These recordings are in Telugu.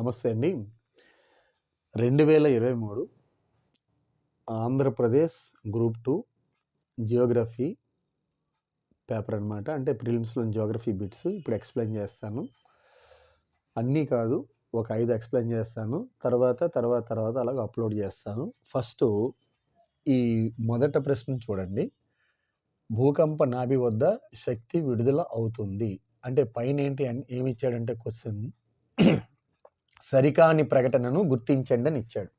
నమస్తే అండి. రెండు వేల ఇరవై మూడు Andhra Pradesh group two geography paper అనమాట అంటే ప్రిలిమ్స్లో జియోగ్రఫీ బిట్స్ ఇప్పుడు ఎక్స్ప్లెయిన్ చేస్తాను. అన్నీ కాదు ఒక ఐదు ఎక్స్ప్లెయిన్ చేస్తాను. తర్వాత తర్వాత తర్వాత అలాగ అప్లోడ్ చేస్తాను. ఫస్ట్ ఈ మొదట ప్రశ్న చూడండి. భూకంప నాభి వద్ద శక్తి విడుదల అవుతుంది. అంటే పైన ఏంటి అని ఏమి ఇచ్చాడంటే క్వశ్చన్. సరికాని ప్రకటనను గుర్తించండి అని ఇచ్చాడు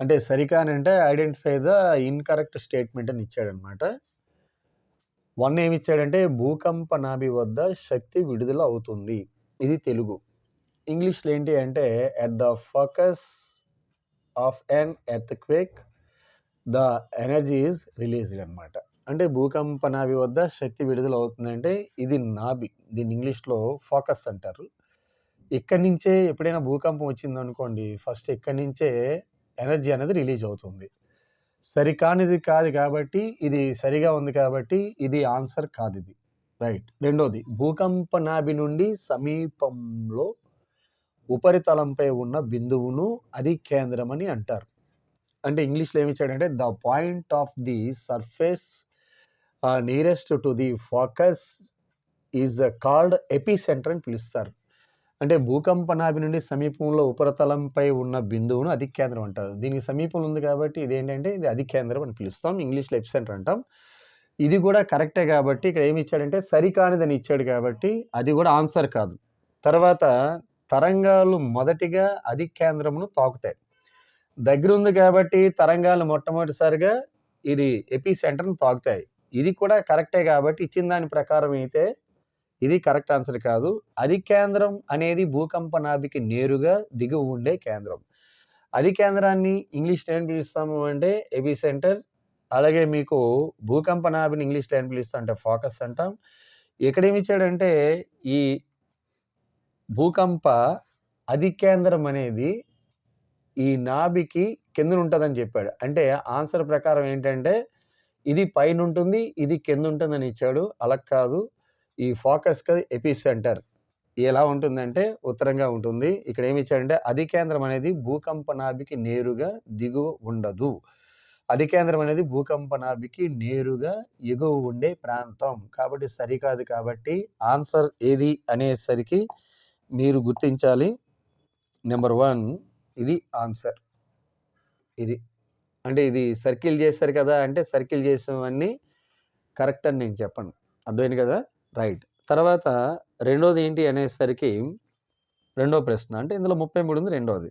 అంటే సరికాని అంటే ఐడెంటిఫై ద ఇన్కరెక్ట్ స్టేట్మెంట్ అని ఇచ్చాడనమాట వన్ ఏమిచ్చాడంటే భూకంప నాభి వద్ద శక్తి విడుదల అవుతుంది ఇది తెలుగు. ఇంగ్లీష్లో ఏంటి అంటే at the focus of an earthquake the energy is released అనమాట. అంటే భూకంప నాభి వద్ద శక్తి విడుదల అవుతుందంటే ఇది నాభి. దీన్ని ఇంగ్లీష్లో ఫోకస్ అంటారు. ఇక్కడి నుంచే ఎప్పుడైనా భూకంపం వచ్చింది అనుకోండి ఫస్ట్ ఇక్కడి నుంచే ఎనర్జీ అనేది రిలీజ్ అవుతుంది. సరికానిది కాదు కాబట్టి ఇది సరిగా ఉంది కాబట్టి ఇది ఆన్సర్ కాదు ఇది రైట్. రెండోది భూకంప నాభి నుండి సమీపంలో ఉపరితలంపై ఉన్న బిందువును అది కేంద్రం అని అంటారు. అంటే ఇంగ్లీష్లో ఏమి ఇచ్చాడంటే the point of the surface nearest to the focus is called epicentre అని పిలుస్తారు. అంటే భూకంపనాభి నుండి సమీపంలో ఉపరితలంపై ఉన్న బిందువును అధిక కేంద్రం అంటారు. దీనికి సమీపంలో ఉంది కాబట్టి ఇదేంటంటే ఇది అధిక కేంద్రం అని పిలుస్తాం. ఇంగ్లీష్లో ఎపి సెంటర్ అంటాం. ఇది కూడా కరెక్టే కాబట్టి ఇక్కడ ఏమి ఇచ్చాడంటే సరికానిదని ఇచ్చాడు కాబట్టి అది కూడా ఆన్సర్ కాదు. తర్వాత తరంగాలు మొదటిగా అధిక కేంద్రమును తాకుతాయి. దగ్గర ఉంది కాబట్టి తరంగాలు మొట్టమొదటిసారిగా ఇది ఎపి సెంటర్ను తాకుతాయి. ఇది కూడా కరెక్టే కాబట్టి ఇచ్చిన దాని ప్రకారం అయితే ఇది కరెక్ట్ ఆన్సర్ కాదు. అది కేంద్రం అనేది భూకంప నాభికి నేరుగా దిగువ ఉండే కేంద్రం. అది కేంద్రాన్ని ఇంగ్లీష్ ఏం పిలుస్తాము అంటే ఎబి సెంటర్ అలాగే మీకు భూకంప నాభిని ఇంగ్లీష్లో ఏం పిలుస్తాం అంటే ఫోకస్ అంటాం. ఇక్కడ ఇచ్చాడంటే ఈ భూకంప అది కేంద్రం అనేది ఈ నాభికి కింద ఉంటుందని చెప్పాడు. అంటే ఆన్సర్ ప్రకారం ఏంటంటే ఇది పైన ఉంటుంది ఇది కింద ఉంటుందని ఇచ్చాడు. అలా కాదు. ఈ ఫోకస్ ఎపి సెంటర్ ఎలా ఉంటుందంటే ఉత్తరంగా ఉంటుంది. ఇక్కడ ఏమి ఇచ్చారంటే అధికేంద్రం అనేది భూకంపనాభికి నేరుగా దిగువ ఉండదు. అధికేంద్రం అనేది భూకంప నాభికి నేరుగా ఎగువ ఉండే ప్రాంతం. కాబట్టి సరికాదు కాబట్టి ఆన్సర్ ఏది అనేసరికి మీరు గుర్తించాలి. నెంబర్ వన్ ఇది ఆన్సర్. ఇది అంటే ఇది సర్కిల్ చేశారు కదా అంటే సర్కిల్ చేసినవన్నీ కరెక్ట్ అని నేను చెప్పను. అర్థమైంది కదా? రైట్. తర్వాత రెండోది ఏంటి అనేసరికి రెండో ప్రశ్న. అంటే ఇందులో ముప్పై మూడు ఉంది రెండోది.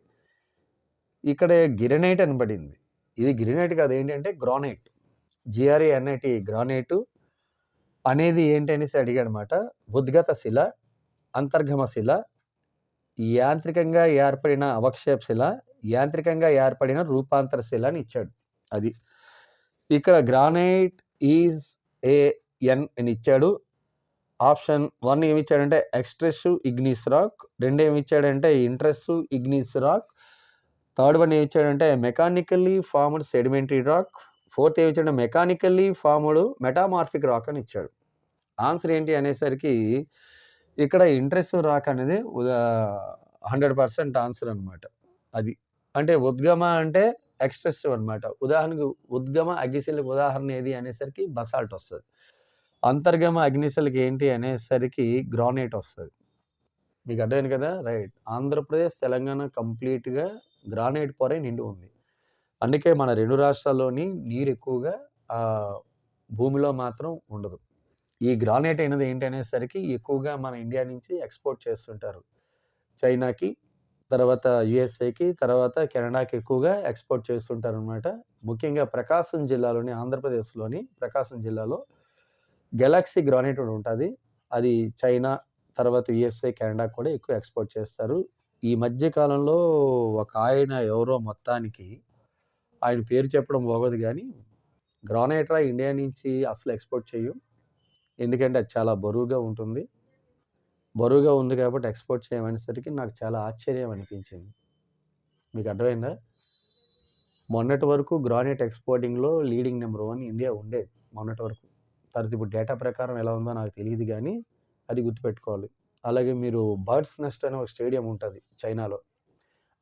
ఇక్కడ గిరనైట్ అని పడింది. ఇది గిరనైట్ కాదు. ఏంటంటే గ్రానైట్. జిఆర్ఏ ఎన్ఐటి గ్రానైట్ అనేది ఏంటి అనేసి అడిగాడనమాట ఉద్గత శిల అంతర్గమ శిల యాంత్రికంగా ఏర్పడిన అవక్షేప శిల యాంత్రికంగా ఏర్పడిన రూపాంతర శిల అని ఇచ్చాడు. అది. ఇక్కడ గ్రానైట్ ఈజ్ ఏ ఎన్ అని ఇచ్చాడు. ఆప్షన్ వన్ ఏమి ఇచ్చాడంటే ఎక్స్ట్రెస్ ఇగ్నిస్ రాక్. రెండు ఏమి ఇచ్చాడంటే intrusive igneous rock. Third one ఏమి ఇచ్చాడంటే mechanically formed sedimentary rock. Fourth ఏమి ఇచ్చాడంటే మెకానికల్లీ ఫార్మ్డ్ మెటామార్ఫిక్ రాక్ అని ఇచ్చాడు. ఆన్సర్ ఏంటి అనేసరికి ఇక్కడ ఇంట్రెస్ట్ రాక్ అనేది హండ్రెడ్ పర్సెంట్ ఆన్సర్ అనమాట అది అంటే ఉద్గమ అంటే ఎక్స్ట్రెసివ్ అనమాట ఉదాహరణకు ఉద్గమ అగ్నిశిలకు ఉదాహరణ ఏది అనేసరికి బసాల్ట్ వస్తుంది. అంతర్గమ అగ్నిశలకి ఏంటి అనేసరికి గ్రానైట్ వస్తుంది. మీకు అర్థమైంది కదా? రైట్. ఆంధ్రప్రదేశ్ తెలంగాణ కంప్లీట్గా గ్రానైట్ పొరే నిండి ఉంది. అందుకే మన రెండు రాష్ట్రాల్లోని నీరు ఎక్కువగా భూమిలో మాత్రం ఉండదు. ఈ గ్రానైట్ అయినది ఏంటి అనేసరికి ఎక్కువగా మన ఇండియా నుంచి ఎక్స్పోర్ట్ చేస్తుంటారు. చైనాకి తర్వాత యుఎస్ఏకి తర్వాత కెనడాకి ఎక్కువగా ఎక్స్పోర్ట్ చేస్తుంటారు అనమాట ముఖ్యంగా ప్రకాశం జిల్లాలోని ఆంధ్రప్రదేశ్లోని ప్రకాశం జిల్లాలో గెలాక్సీ గ్రానైట్ ఉంటుంది. అది చైనా తర్వాత యుఎస్ఏ కెనడా కూడా ఎక్కువ ఎక్స్పోర్ట్ చేస్తారు. ఈ మధ్య కాలంలో ఒక ఆయన ఎవరో మొత్తానికి ఆయన పేరు చెప్పడం పోగదు కానీ గ్రానైట్రా ఇండియా నుంచి అసలు ఎక్స్పోర్ట్ చేయం. ఎందుకంటే అది చాలా బరువుగా ఉంటుంది. బరువుగా ఉంది కాబట్టి ఎక్స్పోర్ట్ చేయమనేసరికి నాకు చాలా ఆశ్చర్యం అనిపించింది. మీకు అర్థమైందా? మొన్నటి వరకు గ్రానైట్ ఎక్స్పోర్టింగ్లో లీడింగ్ నెంబర్ వన్ ఇండియా ఉండేది మొన్నటి వరకు. తర్వాత ఇప్పుడు డేటా ప్రకారం ఎలా ఉందో నాకు తెలియదు కానీ అది గుర్తుపెట్టుకోవాలి. అలాగే మీరు బర్డ్స్ నెస్ట్ అనే ఒక స్టేడియం ఉంటుంది చైనాలో.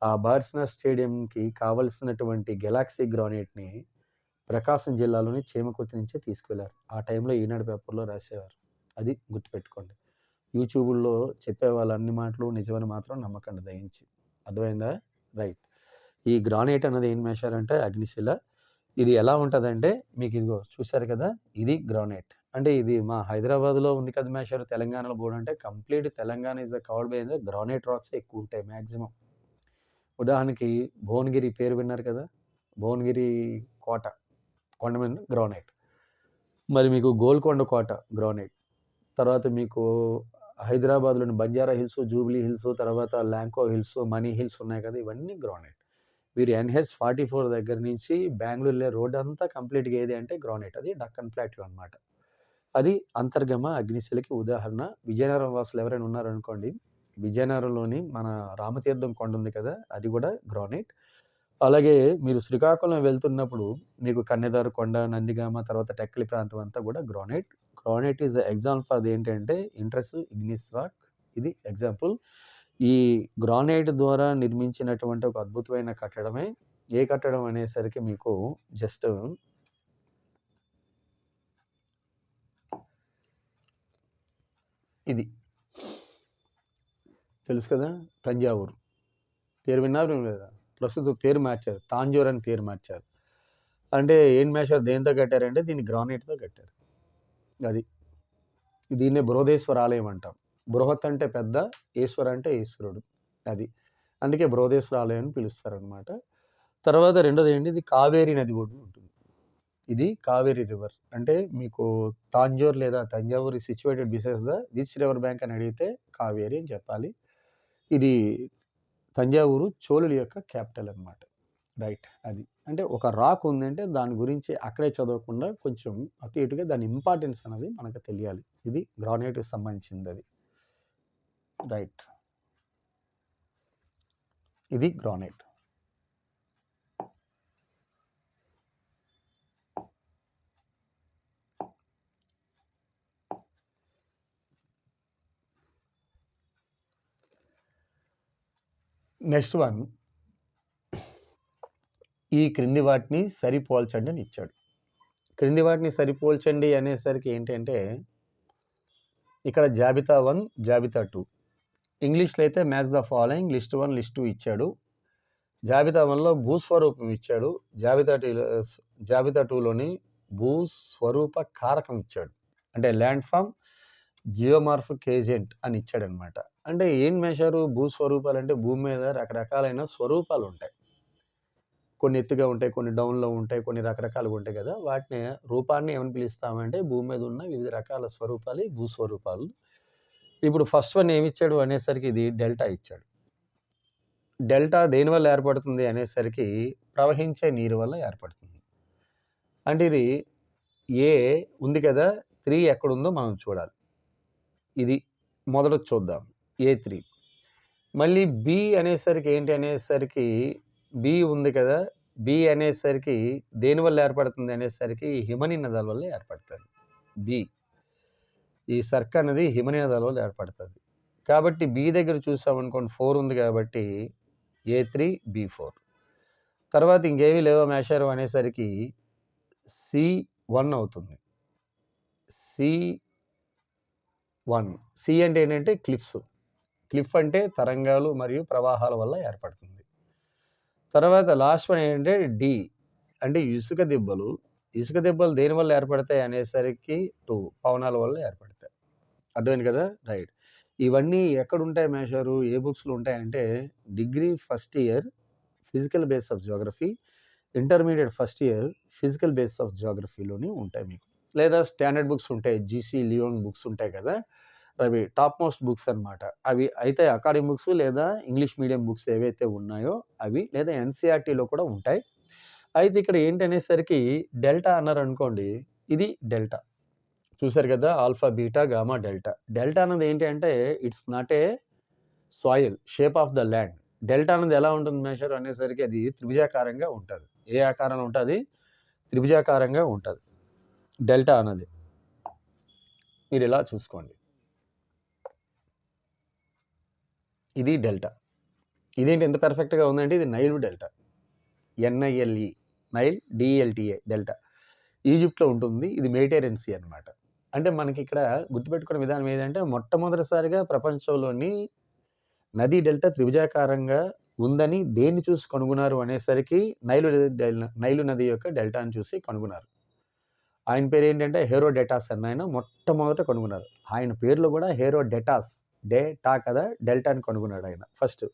ఆ బర్డ్స్ నెస్ట్ స్టేడియంకి కావలసినటువంటి గెలాక్సీ గ్రానైట్ని ప్రకాశం జిల్లాలోని చేమకుర్తి నుంచే తీసుకువెళ్ళారు ఆ టైంలో ఈనాడు పేపర్లో రాసేవారు. అది గుర్తుపెట్టుకోండి. యూట్యూబ్లో చెప్పే వాళ్ళ అన్ని మాటలు నిజమని మాత్రం నమ్మకండి. దయించి. అర్థమైందా? రైట్. ఈ గ్రానైట్ అన్నది ఏం మేశారంటే అగ్నిశిల ఇది ఎలా ఉంటుందంటే మీకు ఇదిగో చూశారు కదా ఇది గ్రానైట్. అంటే ఇది మా హైదరాబాద్లో ఉంది కదా మేషారు తెలంగాణలో బోర్డు అంటే complete Telangana is the covered by granite rocks ఎక్కువ ఉంటాయి మ్యాక్సిమం ఉదాహరణకి భువనగిరి పేరు విన్నారు కదా భువనగిరి కోట కొండ మీద గ్రానైట్. మరి మీకు గోల్కొండ కోట గ్రానైట్. తర్వాత మీకు హైదరాబాద్లోని బంజారా హిల్స్ జూబ్లీ హిల్స్ తర్వాత ల్యాంకో హిల్స్ మనీ హిల్స్ ఉన్నాయి కదా ఇవన్నీ గ్రానైట్. వీరు ఎన్హెచ్ ఫార్టీ ఫోర్ దగ్గర నుంచి బెంగళూరులో రోడ్ అంతా కంప్లీట్గా ఏది అంటే గ్రానైట్. అది డక్కన్ ప్లాట్యూ అనమాట అది అంతర్గమ అగ్నిశిలకి ఉదాహరణ. విజయనగరం వాసులు ఎవరైనా ఉన్నారనుకోండి విజయనగరంలోని మన రామతీర్థం కొండ ఉంది కదా అది కూడా గ్రానైట్. అలాగే మీరు శ్రీకాకుళం వెళ్తున్నప్పుడు మీకు కన్నెదారు కొండ నందిగామ తర్వాత టెక్కలి ప్రాంతం అంతా కూడా గ్రానైట్. గ్రానైట్ ఈజ్ ఎగ్జాంపుల్ అది ఏంటంటే ఇంట్రెస్ట్ ఇగ్నిస్ రాక్. ఇది ఎగ్జాంపుల్. ఈ గ్రానైట్ ద్వారా నిర్మించినటువంటి ఒక అద్భుతమైన కట్టడమే. ఏ కట్టడం అనేసరికి మీకు జస్ట్ ఇది. తెలుసు కదా? తంజావూరు. పేరు విన్నారు లేదా ప్రస్తుతం పేరు మార్చారు. తాంజూర్ అని పేరు మార్చారు. అంటే ఏం మేషారు దేంతో కట్టారంటే దీన్ని గ్రానైట్తో కట్టారు. అది. దీన్నే బృహదేశ్వర ఆలయం అంటాం. బృహత్ అంటే పెద్ద ఈశ్వర అంటే ఈశ్వరుడు. అది. అందుకే బృహదేశ్వర ఆలయం అని పిలుస్తారనమాట తర్వాత రెండోది ఏంటి? ఇది కావేరీ నది ఒడ్డు ఉంటుంది. ఇది కావేరీ రివర్. అంటే మీకు తాంజూర్ లేదా Thanjavur situated besides the which river bank అని అడిగితే కావేరీ అని చెప్పాలి. ఇది తంజావూరు చోళుల యొక్క క్యాపిటల్ అనమాట రైట్ అది. అంటే ఒక రాక్ ఉందంటే దాని గురించి అక్కడే చదవకుండా కొంచెం అటు ఇటుగా దాని ఇంపార్టెన్స్ అనేది మనకు తెలియాలి. ఇది గ్రానైట్కి సంబంధించింది అది. రైట్. ఇది గ్రానైట్. Next one. ఈ క్రింది వాటిని సరిపోల్చండి అని ఇచ్చాడు. క్రింది వాటిని సరిపోల్చండి అనేసరికి ఏంటంటే ఇక్కడ జాబితా వన్ జాబితా టూ. ఇంగ్లీష్లో అయితే match the following list one list two ఇచ్చాడు. జాబితా వన్లో భూస్వరూపం ఇచ్చాడు. జాబితా టూ జాబితా టూలోని భూస్వరూప కారకం ఇచ్చాడు. అంటే ల్యాండ్ ఫామ్ జియోమార్ఫిక్ ఏజెంట్ అని ఇచ్చాడనమాట. అంటే ఏం మేషారు భూస్వరూపాలు అంటే భూమి మీద రకరకాలైన స్వరూపాలు ఉంటాయి. కొన్ని ఎత్తుగా ఉంటాయి కొన్ని డౌన్లో ఉంటాయి కొన్ని రకరకాలుగా ఉంటాయి కదా. వాటిని రూపాన్ని ఏమని పిలుస్తామంటే భూమి మీద ఉన్న వివిధ రకాల స్వరూపాలు భూస్వరూపాలు ఇప్పుడు ఫస్ట్ వన్ ఏమి ఇచ్చాడు అనేసరికి ఇది డెల్టా ఇచ్చాడు. డెల్టా దేనివల్ల ఏర్పడుతుంది అనేసరికి ప్రవహించే నీరు వల్ల ఏర్పడుతుంది. అంటే ఇది ఏ ఉంది కదా త్రీ ఎక్కడుందో మనం చూడాలి. ఇది మొదట చూద్దాం ఏ త్రీ. మళ్ళీ బి అనేసరికి ఏంటి అనేసరికి బి ఉంది కదా బి అనేసరికి దేనివల్ల ఏర్పడుతుంది అనేసరికి హిమని నదాల వల్ల ఏర్పడుతుంది. బి. ఈ సర్క్ అనేది హిమనీయ నదాల ఏర్పడుతుంది. కాబట్టి బి దగ్గర చూసామనుకోండి ఫోర్ ఉంది కాబట్టి ఏ త్రీ బి ఫోర్. తర్వాత ఇంకేమీ లేవో మేషారు అనేసరికి సి వన్ అవుతుంది. C one. సి అంటే ఏంటంటే క్లిఫ్స్. క్లిఫ్ అంటే తరంగాలు మరియు ప్రవాహాల వల్ల ఏర్పడుతుంది. తర్వాత లాస్ట్ వన్ ఏంటంటే డి. అంటే ఇసుక దిబ్బలు ఇసుక దెబ్బలు దేని వల్ల ఏర్పడతాయి అనేసరికి టూ పవనాల వల్ల ఏర్పడతాయి. అర్థమైంది కదా? రైట్. ఇవన్నీ ఎక్కడ ఉంటాయి మేషారు? ఏ బుక్స్లో ఉంటాయంటే degree first year physical base of geography intermediate first year physical base of జోగ్రఫీలోని ఉంటాయి మీకు. లేదా స్టాండర్డ్ బుక్స్ ఉంటాయి జీసీ లియోన్ బుక్స్ ఉంటాయి కదా? అవి టాప్ మోస్ట్ బుక్స్ అనమాట అవి అయితే అకాడమిక్ బుక్స్ లేదా ఇంగ్లీష్ మీడియం బుక్స్ ఏవైతే ఉన్నాయో అవి లేదా ఎన్సీఆర్టీలో కూడా ఉంటాయి. అయితే ఇక్కడ ఏంటి అనేసరికి డెల్టా అన్నారు అనుకోండి ఇది డెల్టా. చూసారు కదా alpha beta gamma delta. Delta అన్నది ఏంటి అంటే it's not a soil shape of the land. Delta అనేది ఎలా ఉంటుంది మేషర్ అనేసరికి అది త్రిభుజాకారంగా ఉంటుంది. ఏ ఆకారంలో ఉంటుంది? త్రిభుజాకారంగా ఉంటుంది. డెల్టా అన్నది. మీరు ఇలా చూసుకోండి. ఇది డెల్టా. ఇదేంటి ఎంత పర్ఫెక్ట్గా ఉందంటే ఇది Nile delta. N I L E. Nile D L T A delta. ఈజిప్ట్లో ఉంటుంది. ఇది మెడిటేరియన్ సీ అనమాట అంటే మనకి ఇక్కడ గుర్తుపెట్టుకునే విధానం ఏదంటే మొట్టమొదటిసారిగా ప్రపంచంలోని నదీ డెల్టా త్రిభుజాకారంగా ఉందని దేన్ని చూసి కనుగొన్నారు అనేసరికి నైలు డెల్- నైలు నది యొక్క డెల్టాని చూసి కనుగొన్నారు. ఆయన పేరు ఏంటంటే హేరో డెటాస్ అన్న ఆయన మొట్టమొదట కనుగొన్నారు. ఆయన పేర్లో కూడా హేరో డెటాస్ డేటా కదా డెల్టాని కనుగొన్నాడు ఆయన ఫస్ట్.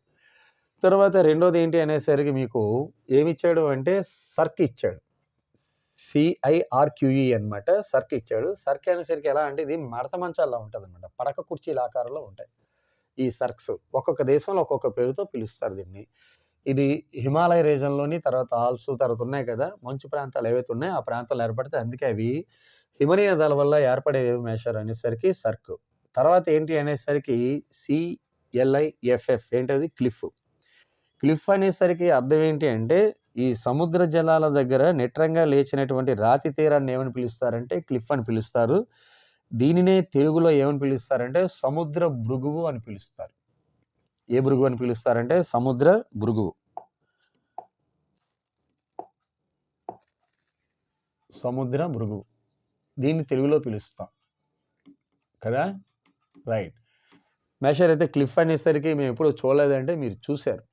తర్వాత రెండోది ఏంటి అనేసరికి మీకు ఏమి ఇచ్చాడు అంటే సర్క్ ఇచ్చాడు. సిఐఆర్క్యూఈ అన్నమాట. సర్క్ ఇచ్చాడు. సర్క్ అనేసరికి ఎలా అంటే ఇది మడత మంచాల్లో ఉంటుంది అనమాట పడక కుర్చీల ఆకారంలో ఉంటాయి ఈ సర్క్స్. ఒక్కొక్క దేశంలో ఒక్కొక్క పేరుతో పిలుస్తారు దీన్ని. ఇది హిమాలయ రీజన్లోని తర్వాత ఆల్స్ తర్వాత ఉన్నాయి కదా మంచు ప్రాంతాలు ఏవైతే ఉన్నాయో ఆ ప్రాంతాలు ఏర్పడితే అందుకే అవి హిమనీయ నదాల వల్ల ఏర్పడే మేషర్ అనేసరికి సర్క్. తర్వాత ఏంటి అనేసరికి సిఎల్ఐఎఫ్ఎఫ్ ఏంటది? క్లిఫ్. క్లిఫ్ అనేసరికి అర్థం ఏంటి అంటే ఈ సముద్ర జలాల దగ్గర నిట్రంగా లేచినటువంటి రాతి తీరాన్ని ఏమని పిలుస్తారంటే క్లిఫ్ అని పిలుస్తారు. దీనినే తెలుగులో ఏమని పిలుస్తారంటే సముద్ర భృగువు అని పిలుస్తారు. ఏ భృగు అని పిలుస్తారంటే సముద్ర భృగువు. సముద్ర భృగువు. దీన్ని తెలుగులో పిలుస్తాం. కదా? రైట్. మేషర్ అయితే క్లిఫ్ అనేసరికి మేము ఎప్పుడు చూడలేదంటే మీరు చూశారు.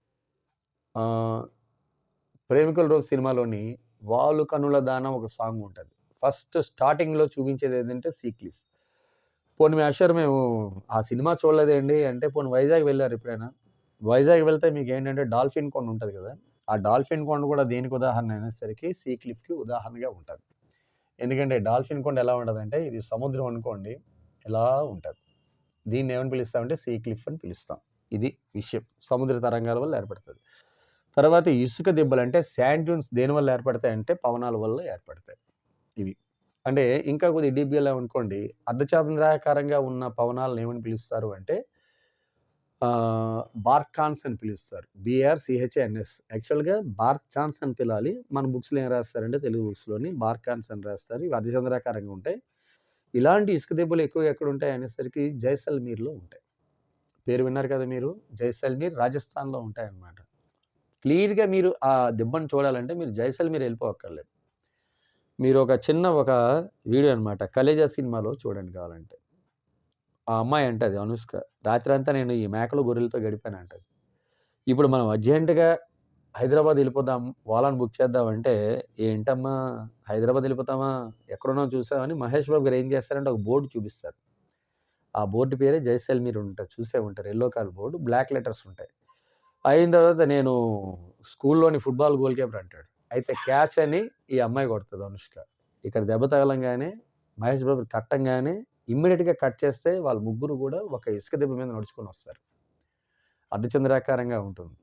ప్రేమికుల రోజు సినిమాలోని వాలు కనుల దానం ఒక సాంగ్ ఉంటుంది. ఫస్ట్ స్టార్టింగ్లో చూపించేది ఏంటంటే సీక్లిఫ్ పోని పోనీ మేషర్ మేము ఆ సినిమా చూడలేదండి. అంటే పోనీ వైజాగ్ వెళ్ళారు ఎప్పుడైనా? వైజాగ్ వెళ్తే మీకు ఏంటంటే డాల్ఫిన్ కొండ ఉంటుంది కదా? ఆ డాల్ఫిన్ కొండ కూడా దేనికి ఉదాహరణ అయినసరికి సీ క్లిఫ్కి ఉదాహరణగా ఉంటుంది. ఎందుకంటే డాల్ఫిన్ కొండ ఎలా ఉంటుంది అంటే ఇది సముద్రం అనుకోండి ఎలా ఉంటుంది? దీన్ని ఏమని పిలుస్తామంటే సీ క్లిఫ్ అని పిలుస్తాం. ఇది విషయం. సముద్ర తరంగాల వల్ల ఏర్పడుతుంది. తర్వాత ఇసుక దెబ్బలు అంటే శాండ్ డ్యూన్స్ దేని వల్ల ఏర్పడతాయి అంటే పవనాల వల్ల ఏర్పడతాయి. ఇవి. అంటే ఇంకా కొద్ది డిబిఎల్ అనుకోండి అర్ధచంద్రాకారంగా ఉన్న పవనాలను ఏమని పిలుస్తారు అంటే బార్కాన్స్ అని పిలుస్తారు. బిఆర్సిహెచ్ఎన్ఎస్ యాక్చువల్గా బార్చాన్స్ అని పిలాలి. మన బుక్స్లో ఏం రాస్తారంటే తెలుగు బుక్స్లోని బార్కాన్స్ అని రాస్తారు. ఇవి అర్ధచంద్రాకారంగా ఉంటాయి. ఇలాంటి ఇసుక దెబ్బలు ఎక్కువ ఎక్కడ ఉంటాయి అనేసరికి జైసల్మీర్లో ఉంటాయి. పేరు విన్నారు కదా మీరు? జైసల్మీర్ రాజస్థాన్లో ఉంటాయన్నమాట. క్లియర్గా మీరు ఆ దెబ్బను చూడాలంటే మీరు జైసల్మీర్ వెళ్ళిపోక్కర్లేదు మీరు ఒక చిన్న ఒక వీడియో అనమాట కలేజా సినిమాలో చూడండి కావాలంటే. ఆ అమ్మాయి అంటది అనుష్క. రాత్రి అంతా నేను ఈ మేకలు గొర్రెలతో గడిపాను అంటది ఇప్పుడు మనం అర్జెంటుగా హైదరాబాద్ వెళ్ళిపోదాం వాళ్ళని బుక్ చేద్దామంటే ఏంటమ్మా హైదరాబాద్ వెళ్ళిపోతామా ఎక్కడున్నా చూసామని మహేష్ బాబు గారు ఏం చేస్తారంటే ఒక బోర్డు చూపిస్తారు. ఆ బోర్డు పేరే జైసల్మీర్ ఉంటారు చూసే ఉంటారు. Yellow colour board black letters ఉంటాయి. అయిన తర్వాత నేను స్కూల్లోని ఫుట్బాల్ గోల్ కీపర్ అంటాడు. అయితే క్యాచ్ అని ఈ అమ్మాయి కొడుతుంది అనుష్క. ఇక్కడ దెబ్బ తగలంగానే మహేష్ బాబు కట్టంగానే ఇమ్మీడియట్గా కట్ చేస్తే వాళ్ళ ముగ్గురు కూడా ఒక ఇసుక దెబ్బ మీద నడుచుకొని వస్తారు. అర్ధచంద్రాకారంగా ఉంటుంది.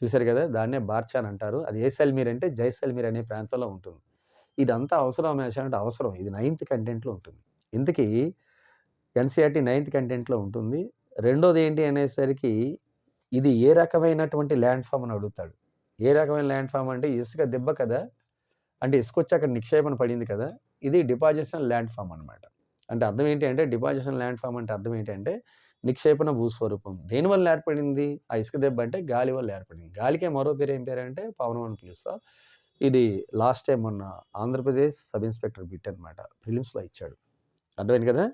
చూశారు కదా దాన్నే బార్చాన్ అంటారు. అది ఏసల్మీర్ అంటే జైసల్మీర్ అనే ప్రాంతంలో ఉంటుంది. ఇదంతా అవసరం అంటే అవసరం. ఇది నైన్త్ కంటెంట్లో ఉంటుంది. ఇంతకీ ఎన్సీఆర్టీ నైన్త్ కంటెంట్లో ఉంటుంది. రెండోది ఏంటి అనేసరికి ఇది ఏ రకమైనటువంటి ల్యాండ్ ఫామ్ అని అడుగుతాడు? ఏ రకమైన ల్యాండ్ ఫామ్ అంటే ఇసుక దెబ్బ కదా? అంటే ఇసుక వచ్చి అక్కడ నిక్షేపణ పడింది కదా? ఇది డిపాజిషన్ ల్యాండ్ ఫామ్ అనమాట అంటే అర్థం ఏంటి అంటే డిపాజిషన్ ల్యాండ్ ఫామ్ అంటే అర్థం ఏంటంటే నిక్షేపణ భూస్వరూపం. దేనివల్ల ఏర్పడింది? ఆ ఇసుక దెబ్బ అంటే గాలి వల్ల ఏర్పడింది. గాలికే మరో పేరు ఏం పేరు అంటే పవనం అని పిలుస్తాం ఇది లాస్ట్ టైం మొన్న ఆంధ్రప్రదేశ్ సబ్ ఇన్స్పెక్టర్ బిట్ అనమాట ఫిలిమ్స్లో ఇచ్చాడు. అర్థమైంది కదా?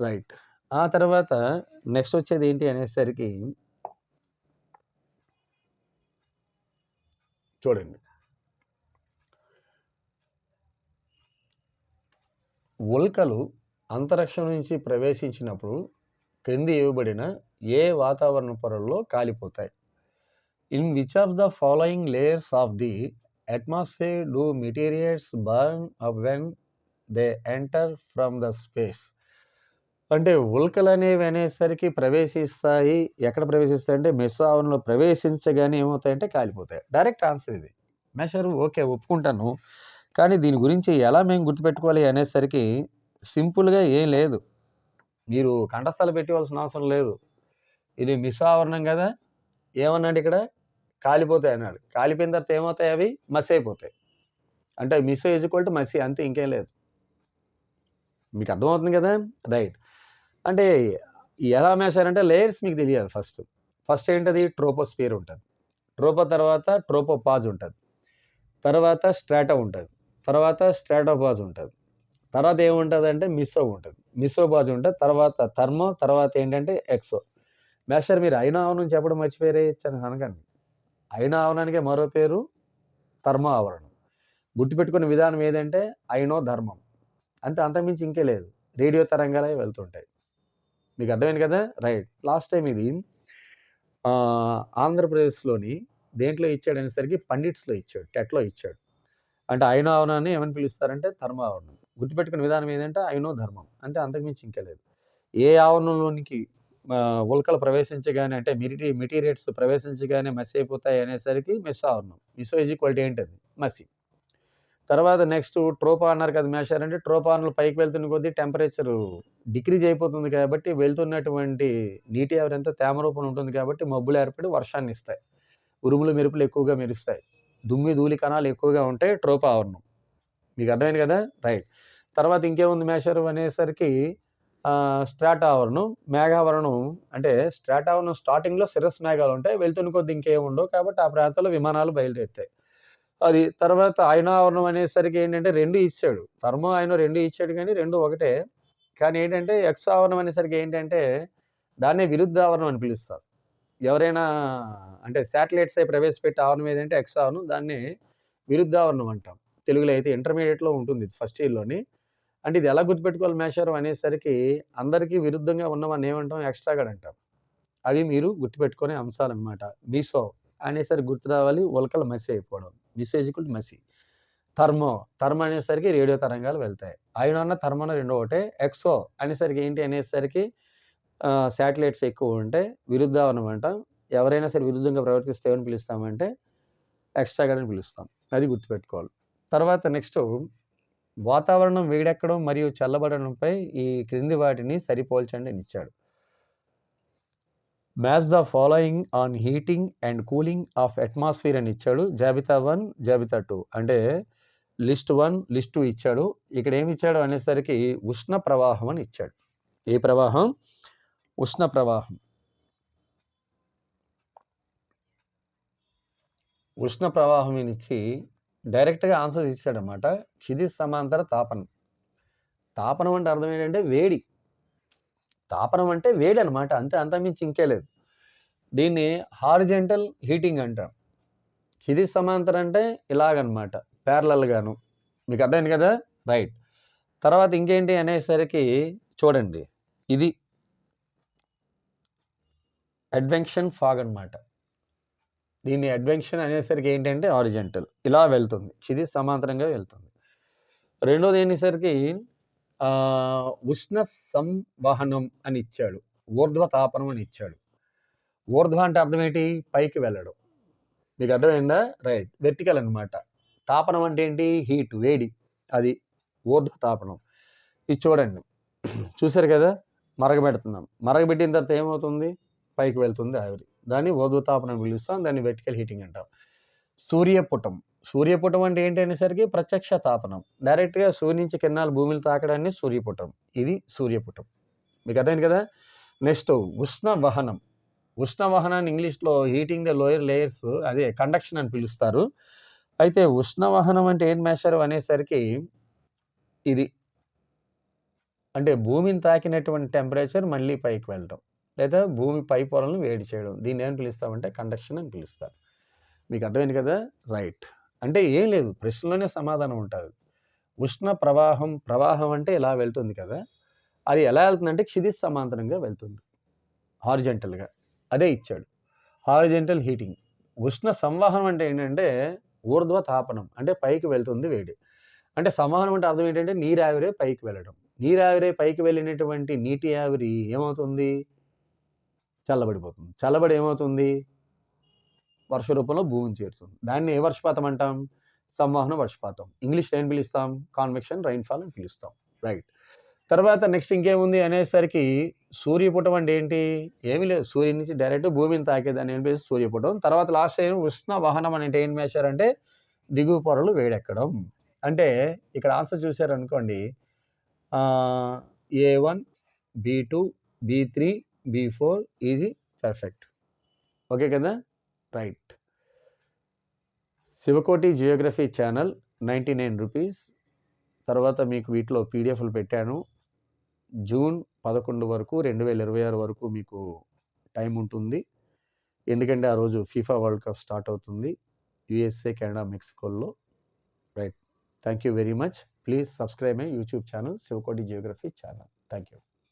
రైట్. ఆ తర్వాత నెక్స్ట్ వచ్చేది ఏంటి అనేసరికి చూడండి. ఉల్కలు అంతరిక్షం నుంచి ప్రవేశించినప్పుడు క్రింది ఇవ్వబడిన ఏ వాతావరణ పొరల్లో కాలిపోతాయి? In which of the following layers of the atmosphere do materials burn up when they enter from the space. అంటే ఉల్కలు అనేవి అనేసరికి ప్రవేశిస్తాయి. ఎక్కడ ప్రవేశిస్తాయి అంటే మెసావన్లో ప్రవేశించగానే ఏమవుతాయంటే కాలిపోతాయి. డైరెక్ట్ ఆన్సర్ ఇది. మెషర్ ఓకే ఒప్పుకుంటాను. కానీ దీని గురించి ఎలా మేము గుర్తుపెట్టుకోవాలి అనేసరికి సింపుల్గా ఏం లేదు. మీరు కంఠస్థలు పెట్టవలసిన అవసరం లేదు. ఇది మిస్ ఆవరణం కదా ఏమన్నాడు ఇక్కడ? కాలిపోతాయి అన్నాడు. కాలిపోయిన తర్వాత ఏమవుతాయి అవి? మస్ అయిపోతాయి. అంటే మిస్ ఈజ్ ఈక్వల్ టు మసి అంతే ఇంకేం లేదు. మీకు అర్థమవుతుంది కదా? రైట్. అంటే ఎలా మేసారంటే లేయర్స్ మీకు తెలియాలి ఫస్ట్. ఫస్ట్ ఏంటది? ట్రోపోస్పియర్ ఉంటుంది. ట్రోపో తర్వాత ట్రోపోపాజ్ ఉంటుంది. తర్వాత స్ట్రాటో ఉంటుంది. తర్వాత స్ట్రాటోపాజ్ ఉంటుంది. తర్వాత ఏముంటుంది అంటే మిస్సో ఉంటుంది. మిస్సో పాజ్ ఉంటుంది. తర్వాత థర్మో తర్వాత ఏంటంటే ఎక్సో. మేషర్ మీరు అయినా ఆవరణం చెప్పడం మర్చిపోయారే? అనకండి. అయినా ఆవరణానికే మరో పేరు ధర్మ ఆవరణం. గుర్తుపెట్టుకునే విధానం ఏదంటే అయినో ధర్మం. అంతే అంతకుమించి ఇంకే లేదు. రేడియో తరంగాలే వెళ్తుంటాయి. మీకు అర్థమైంది కదా? రైట్. లాస్ట్ టైం ఇది ఆంధ్రప్రదేశ్లోని దేంట్లో ఇచ్చాడు అనేసరికి పండిట్స్లో ఇచ్చాడు టెట్లో ఇచ్చాడు. అంటే అయినో ఆవరణాన్ని ఏమని పిలుస్తారంటే ధర్మ ఆవరణం. గుర్తుపెట్టుకునే విధానం ఏంటంటే అయినో ధర్మం. అంటే అంతకుమించి ఇంకా లేదు. ఏ ఆవరణంలోనికి ఉల్కలు ప్రవేశించగానే అంటే మిరిటి మెటీరియల్స్ ప్రవేశించగానే మసి అయిపోతాయి అనేసరికి మిస్ ఆవరణం. మిసో ఈజ్ ఈక్వల్ ఏంటది? మసి. తర్వాత నెక్స్ట్ ట్రోపా అన్నారు కదా మేషార్ అంటే ట్రోపాన్లు పైకి వెళ్తున్న కొద్దీ టెంపరేచర్ డిక్రీజ్ అయిపోతుంది కాబట్టి వెళ్తున్నటువంటి నీటి ఆవిరంతా తేమ రూపం ఉంటుంది కాబట్టి మబ్బులు ఏర్పడి వర్షాన్ని ఇస్తాయి. ఉరుములు మెరుపులు ఎక్కువగా మెరుస్తాయి. దుమ్మి ధూళి కణాలు ఎక్కువగా ఉంటాయి ట్రోపా ఆవరణం. మీకు అర్థమైంది కదా? రైట్. తర్వాత ఇంకేముంది మేషర్ అనేసరికి స్ట్రాట్ ఆవరణం మేఘావరణం అంటే స్ట్రాట్ ఆవరణం స్టార్టింగ్లో సిరస్ మేఘాలు ఉంటాయి. వెళ్తున్న కొద్ది ఇంకేముండవు కాబట్టి ఆ ప్రాంతంలో విమానాలు బయలుదేరుతాయి. అది తర్వాత అయనావరణం అనేసరికి ఏంటంటే రెండు ఇచ్చాడు. ధర్మం ఆయన రెండు ఇచ్చాడు కానీ రెండు ఒకటే. కానీ ఏంటంటే ఎక్స్ ఆవరణం అనేసరికి ఏంటంటే దాన్నే విరుద్ధ ఆవరణం అని పిలుస్తారు. ఎవరైనా అంటే శాటిలైట్స్ అయి ప్రవేశపెట్టే ఆవరణం ఏదంటే ఎక్స్ ఆవరణం దాన్ని విరుద్ధ ఆవరణం అంటాం. తెలుగులో అయితే ఇంటర్మీడియట్లో ఉంటుంది ఫస్ట్ ఇయర్లోని. అంటే ఇది ఎలా గుర్తుపెట్టుకోవాలి మేషారం అనేసరికి అందరికీ విరుద్ధంగా ఉన్నవన్నీ ఏమంటాం? ఎక్స్ట్రాగా అంటాం. అవి మీరు గుర్తుపెట్టుకునే అంశాలు అనమాట మీసో అనేసరికి గుర్తు రావాలి ఉలకలు మసి అయిపోవడం. మిసేజికుల్ మసి థర్మో థర్మో అనేసరికి రేడియో తరంగాలు వెళ్తాయి. ఆయన అన్న థర్మోన రెండో ఒకటే ఎక్సో అనేసరికి ఏంటి అనేసరికి శాటిలైట్స్ ఎక్కువ ఉంటే విరుద్ధావనం అంటాం. ఎవరైనా సరే విరుద్ధంగా ప్రవర్తిస్తే ఏమని పిలుస్తామంటే ఎక్స్ట్రాగా అని పిలుస్తాం. అది గుర్తుపెట్టుకోవాలి. తర్వాత నెక్స్ట్ వాతావరణం వేడెక్కడం మరియు చల్లబడడంపై ఈ క్రింది వాటిని సరిపోల్చండి అని ఇచ్చాడు. Match the following on heating and cooling of atmosphere అని ఇచ్చాడు. జాబితా వన్ జాబితా టూ. అంటే లిస్ట్ వన్ లిస్ట్ టూ ఇచ్చాడు. ఇక్కడ ఏమి ఇచ్చాడు అనేసరికి ఉష్ణ ప్రవాహం అని ఇచ్చాడు. ఏ ప్రవాహం? ఉష్ణ ప్రవాహం. ఉష్ణ ప్రవాహం అని ఇచ్చి డైరెక్ట్గా ఆన్సర్స్ ఇచ్చాడనమాట క్షితిజ్ సమాంతర తాపనం. తాపనం అంటే అర్థం ఏంటంటే వేడి. తాపనం అంటే వేడి అనమాట అంతే అంతమించి ఇంకే లేదు. దీన్ని హారిజెంటల్ హీటింగ్ అంటాం. క్షితిజ్ సమాంతరం అంటే ఇలాగనమాట ప్యారలల్గాను మీకు అర్థమైంది కదా? రైట్. తర్వాత ఇంకేంటి అనేసరికి చూడండి ఇది అడ్వెన్షన్ ఫాగ్ అనమాట. దీన్ని అడ్వెన్షన్ అనేసరికి ఏంటంటే ఆరిజెంటల్ ఇలా వెళ్తుంది. క్షితిజ్ సమాంతరంగా వెళ్తుంది. రెండోది అనేసరికి ఉష్ణ సంవహనం అని ఇచ్చాడు. ఊర్ధ్వ తాపనం అని ఇచ్చాడు. ఊర్ధ్వ అంటే అర్థం ఏంటి? పైకి వెళ్ళడం. మీకు అర్థమైందా? రైట్. వెర్టికల్ అన్నమాట. తాపనం అంటే ఏంటి? హీట్ వేడి. అది ఊర్ధ్వ తాపనం. ఇది చూడండి. చూసారు కదా? మరగబెడుతున్నాం. మరగబెట్టిన తర్వాత ఏమవుతుంది? పైకి వెళ్తుంది ఆవిరి. దాన్ని ఊర్ధ్వతాపనం పిలుస్తాం. దాన్ని వెర్టికల్ హీటింగ్ అంటాం. సూర్యపుటం. సూర్యపుటం అంటే ఏంటి అనేసరికి ప్రత్యక్ష తాపనం డైరెక్ట్గా సూర్యు నుంచి కిరణాలు భూమిని తాకడాన్ని సూర్యపుటం. ఇది సూర్యపుటం. మీకు అర్థమైంది కదా? నెక్స్ట్ ఉష్ణ వహనం ఉష్ణ వహనాన్ని ఇంగ్లీష్లో హీటింగ్ ద లోయర్ లేయర్స్ అదే కండక్షన్ అని పిలుస్తారు. అయితే ఉష్ణ వహనం అంటే ఏం మేషరు అనేసరికి ఇది అంటే భూమిని తాకినటువంటి టెంపరేచర్ మళ్ళీ పైకి వెళ్ళడం. లేదా భూమి పై పొరలను వేడి చేయడం. దీన్ని ఏం పిలుస్తామంటే కండక్షన్ అని పిలుస్తారు. మీకు అర్థమైంది కదా? రైట్. అంటే ఏం లేదు. ప్రశ్నలోనే సమాధానం ఉంటుంది. ఉష్ణ ప్రవాహం ప్రవాహం అంటే ఇలా వెళ్తుంది కదా. అది ఎలా వెళ్తుందంటే క్షితిజ్ సమాంతరంగా వెళ్తుంది. హారిజెంటల్గా. అదే ఇచ్చాడు. Horizontal heating. ఉష్ణ సంవహనం అంటే ఏంటంటే ఊర్ధ్వ తాపనం అంటే పైకి వెళ్తుంది వేడి. అంటే సంవహనం అంటే అర్థం ఏంటంటే నీరావిరే పైకి వెళ్ళడం. నీరావిరే పైకి వెళ్ళినటువంటి నీటి ఆవిరి ఏమవుతుంది? చల్లబడిపోతుంది. చల్లబడి ఏమవుతుంది? వర్ష రూపంలో భూమిని చేరుతుంది. దాన్ని ఏ వర్షపాతం అంటాం? సంవహన వర్షపాతం. ఇంగ్లీష్లో ఏం పిలుస్తాం కాన్వెక్షన్ రైన్ఫాల్ అని పిలుస్తాం. రైట్. తర్వాత నెక్స్ట్ ఇంకేముంది అనేసరికి సూర్యపుటం అంటే ఏంటి? ఏమీ లేదు. సూర్యుని నుంచి డైరెక్ట్ భూమిని తాకేదాన్ని ఏం పిలుస్తుంది సూర్యపుటం. తర్వాత లాస్ట్ ఏం ఉష్ణ వాహనం అంటే ఏం వేశారంటే దిగువ పొరలు వేడెక్కడం. అంటే ఇక్కడ answer చూశారనుకోండి A one B two B three B four easy perfect. Okay కదా? Right. Shivakoti geography channel ninety nine rupees. తర్వాత మీకు వీటిలో పీడిఎఫ్లు పెట్టాను. జూన్ పదకొండు వరకు రెండు వేల ఇరవై ఆరు వరకు మీకు టైం ఉంటుంది. ఎందుకంటే ఆ రోజు ఫీఫా వరల్డ్ కప్ స్టార్ట్ అవుతుంది USA Canada మెక్సికోల్లో right. Thank you very much. Please subscribe my YouTube channel Shivakoti geography channel. Thank you